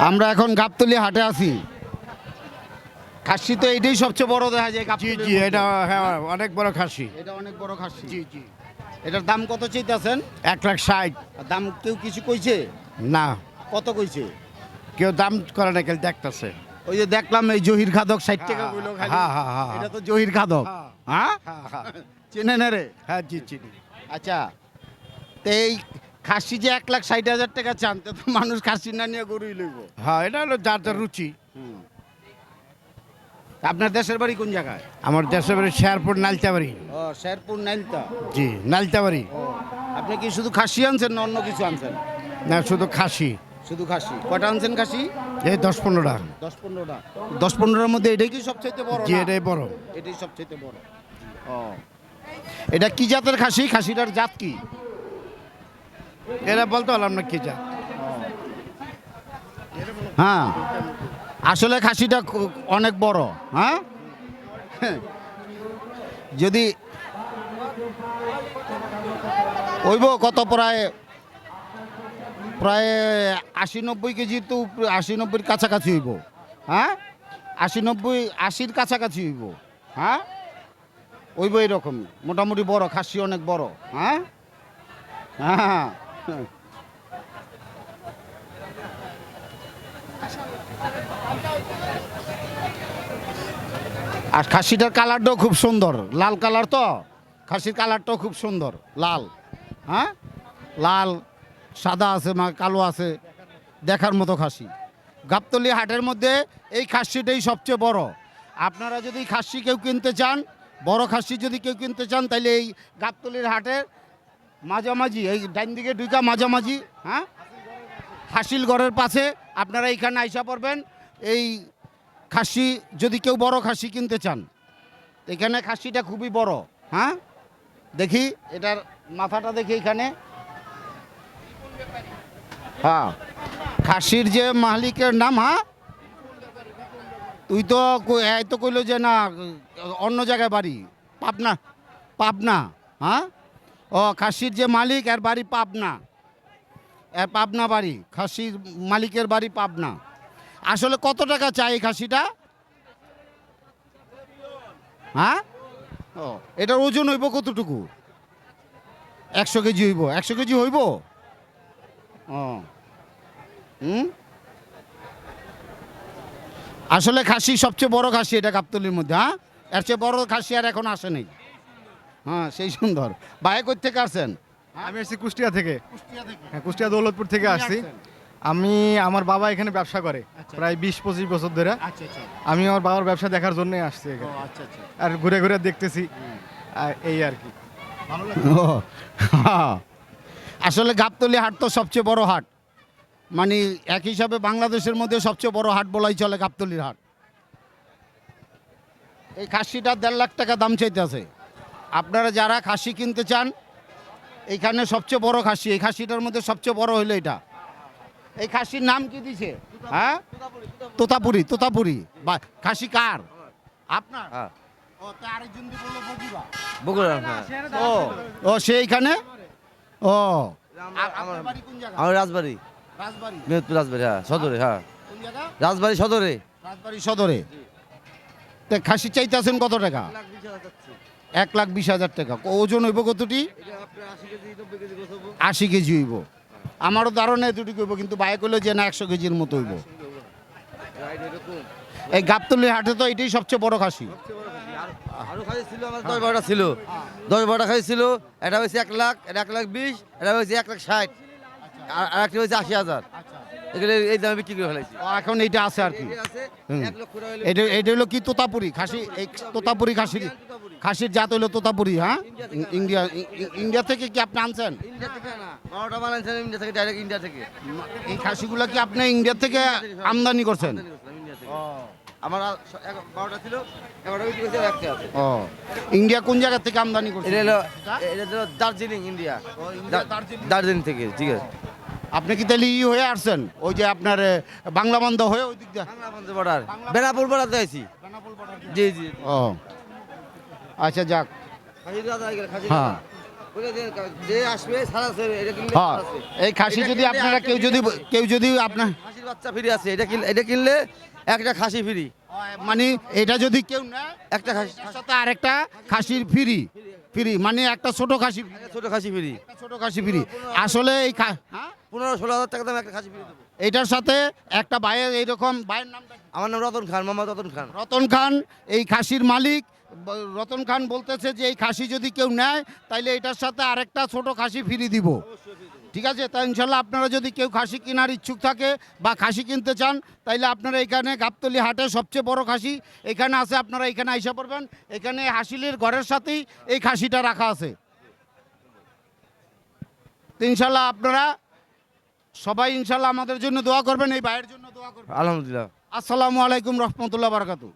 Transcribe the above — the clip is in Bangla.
আমরা এখন গাবতলি হাটে আছি। খাসি তো এইটাই সবচেয়ে বড় দেখা যায় জি জি এটা হ্যাঁ অনেক বড় খাসি। এটা অনেক বড় খাসি। জি জি। এটার দাম কত চাইতেছেন? এক লাখ ষাট। দাম কেউ কিছু কইছে? না। কত কইছে? কেউ দাম করে না কেউ দেখতেছে। ওই যে দেখলাম এই জহির খাদক ষাট টাকা হ্যাঁ, হ্যাঁ, হ্যাঁ, হ্যাঁ। এটা তো জহির খাদক। হ্যাঁ। হ্যাঁ? হ্যাঁ হ্যাঁ। চেনে না রে? হ্যাঁ জি জি আচ্ছা। তো এই খাসি যে এক লাখ ষাট হাজার টাকা চান তো মানুষ খাসি না নিয়ে গরুই লইব। হ্যাঁ এটা হলো যার যার রুচি। আপনার দেশের বাড়ি কোন জায়গায়? আমার দেশের বাড়ি শেরপুর নালচাবাড়ি ও শেরপুর নালতা? জি নালচাবাড়ি ও আপনি কি শুধু খাসি আনছেন না অন্য কিছু আনছেন? না শুধু খাসি। শুধু খাসি। কটা আনছেন খাসি? এই দশ পনেরোটা। দশ পনেরোটা। দশ পনেরোটার মধ্যে এটাই কি সবচাইতে বড় জি এটাই বড়। এটাই সবচাইতে বড়। ও। এটা কি জাতের খাসি? খাসিটার জাত কি? এটা বলতে পারলাম না কি যা। হ্যাঁ আসলে খাসিটা অনেক বড় হ্যাঁ? যদি ওইব কত প্রায় প্রায় আশি নব্বই কেজির তো আশি নব্বইয়ের কাছাকাছি হইব হ্যাঁ? আশি নব্বই আশির কাছাকাছি হইব হ্যাঁ? ওইব এরকম, মোটামুটি বড়, খাসি অনেক বড় হ্যাঁ হ্যাঁ। আর খাসিটার কালারটাও খুব সুন্দর। লাল কালার তো? খাসির কালারটাও খুব সুন্দর, লাল। হ্যাঁ? লাল, সাদা আছে মা কালো আছে? দেখার মতো খাসি। গাবতলি হাটের মধ্যে এই খাসিটাই সবচেয়ে বড়। আপনারা যদি খাসি কেউ কিনতে চান, বড় খাসি যদি কেউ কিনতে চান তাহলে এই গাবতলির হাটের মাঝামাঝি, এই ডাইন দিকে দুইটা মাঝামাঝি হ্যাঁ? হাসিল ঘরের পাশে, আপনারা এইখানে আইসা পড়বেন। এই খাসি, যদি কেউ বড় খাসি কিনতে চান, এখানে খাসিটা খুবই বড় হ্যাঁ? দেখি, এটার মাথাটা দেখি এখানে। হ্যাঁ খাসির যে মালিকের নাম হ্যাঁ? তুই তো এই তো কইলো যে না, অন্য জায়গায় বাড়ি, পাবনা পাবনা হ্যাঁ? ও, খাসির যে মালিক, এর বাড়ি পাবনা। এর পাবনা বাড়ি, খাসির মালিকের বাড়ি পাবনা। আসলে কত টাকা চাই এই খাসিটা? হ্যাঁ? ও, এটার ওজন হইব কতটুকু? একশো কেজি হইব। একশো কেজি হইব? ও। হুম? আসলে খাসি সবচেয়ে বড় খাসি এটা গাবতলির মধ্যে হ্যাঁ? এর চেয়ে বড় খাসি আর এখন আসে নেই। হ্যাঁ সেই সুন্দর। বাইরে কই থেকে আসছেন? আমি আসছি কুষ্টিয়া থেকে। কুষ্টিয়া থেকে। হ্যাঁ কুষ্টিয়া দৌলতপুর থেকে আসছি। আমি আমার বাবা এখানে ব্যবসা করে আচ্ছা। প্রায় বিশ পঁচিশ বছর ধরে। আচ্ছা আচ্ছা। আমি আমার বাবার ব্যবসা দেখার জন্যই আসছি এখানে। আচ্ছা আচ্ছা। আর ঘুরে ঘুরে দেখতেছি। আর এই আর কি। হ্যাঁ। আসলে গাবতলি হাট তো সবচেয়ে বড় হাট। মানে এক হিসাবে বাংলাদেশের মধ্যে সবচেয়ে বড় হাট বলাই চলে গাবতলির হাট। এই খাসিটা দেড় লাখ টাকা দাম চাইতেছে। আপনারা যারা খাসি কিনতে চান এইখানে সবচেয়ে বড় খাসি এই খাসিটার মধ্যে সবচেয়ে বড় হইল এটা। এই খাসির নাম কি দিছে? হ্যাঁ? তোতাপুরি তোতাপুরি। বা খাসি কার? আপনার? হ্যাঁ। ও তা আরেকজন দিয়ে বলল বগুড়া। বগুড়া হ্যাঁ। ও ও সেইখানে ও। আমার- রাজবাড়ি। রাজবাড়ি? রাজবাড়ি হ্যাঁ সদরে হ্যাঁ। রাজবাড়ি সদরে। রাজবাড়ি সদরে। তে খাসি চাইতেছেন কত টাকা? এক লাখ বিশ হাজার টাকা। ওজন হইব কতটি? আশি কেজি হইব। আমারও ধারণা এতটুকু হইব কিন্তু বাইক হইল যে না একশো কেজির মতো হইব। এই গাবতলি হাটে তো এটাই সবচেয়ে বড় খাসি। আরও খাই ছিল আমার দশ বারোটা ছিল। দশ বারোটা খাই ছিল এটা হয়েছে এক লাখ এটা এক লাখ বিশ এটা হয়েছে এক লাখ ষাট আর একটা হয়েছে আশি হাজার। এগুলো এই দামে বিক্রি করে এখন এইটা আছে আর কি। এটা এটা হলো কি তোতাপুরি? খাসি এই তোতাপুরি খাসির খাসির জাত হইল তোতাপুরি হ্যাঁ? ইন্ডিয়া ইন্ডিয়া থেকে কি আপনি আনছেন? ইন্ডিয়া থেকে না ইন্ডিয়া থেকে ডাইরেক্ট ইন্ডিয়া থেকে। এই খাসিগুলো কি আপনি ইন্ডিয়া থেকে আমদানি করছেন? আমার বারোটা ছিল ও ইন্ডিয়া কোন জায়গা থেকে আমদানি করছেন? এটা হলো এটা হলো দার্জিলিং ইন্ডিয়া। দার্জিলিং। থেকে ঠিক আছে। আপনি কি তাহলে ই হয়ে আসছেন? ওই যে আপনার বাংলা বন্ধ হয়ে ওই দিক দিয়ে বাংলা বন্ধ বর্ডার বেনাপুর বর্ডার আইছি জি জি। ও। আচ্ছা যাক। হয়ে। হ্যাঁ। এই খাসি যদি আপনারা কেউ যদি কেউ যদি আপনার খাসির বাচ্চা ফ্রি আছে এটা কিনলে এটা কিনলে একটা খাসি ফ্রি। মানে এটা যদি কেউ নেয় একটা খাসি সাথে আরেকটা খাসির ফ্রি। ফ্রি মানে একটা ছোট খাসি ছোট খাসি ফ্রি। একটা ছোট খাসি ফ্রি। আসলে এই হ্যাঁ? পনেরো ষোলো হাজার টাকা দাম একটা খাসি ফ্রি দেবো এইটার সাথে একটা ভাইয়ের এইরকম ভাইয়ের নামটা কি? আমার নাম রতন খান মোহাম্মদ রতন খান। রতন খান এই খাসির মালিক। রতন খান বলতেছে যে এই খাসি যদি কেউ নেয় তাইলে এটার সাথে আরেকটা ছোট খাসি ফিরিয়ে দিব। ঠিক আছে? তাই ইনশাল্লাহ আপনারা যদি কেউ খাসি কেনার ইচ্ছুক থাকে বা খাসি কিনতে চান তাইলে আপনারা এখানে গাবতলি হাটে সবচেয়ে বড় খাসি এখানে আছে আপনারা এখানে আইসা পড়বেন। এখানে হাসিলের ঘরের সাথেই এই খাসিটা রাখা আছে। তো ইনশাল্লাহ আপনারা সবাই ইনশাল্লাহ আমাদের জন্য দোয়া করবেন এই ভাইয়ের জন্য দোয়া করবেন। আলহামদুলিল্লাহ। আসসালামু আলাইকুম রহমতুল্লাহ বারকাতু।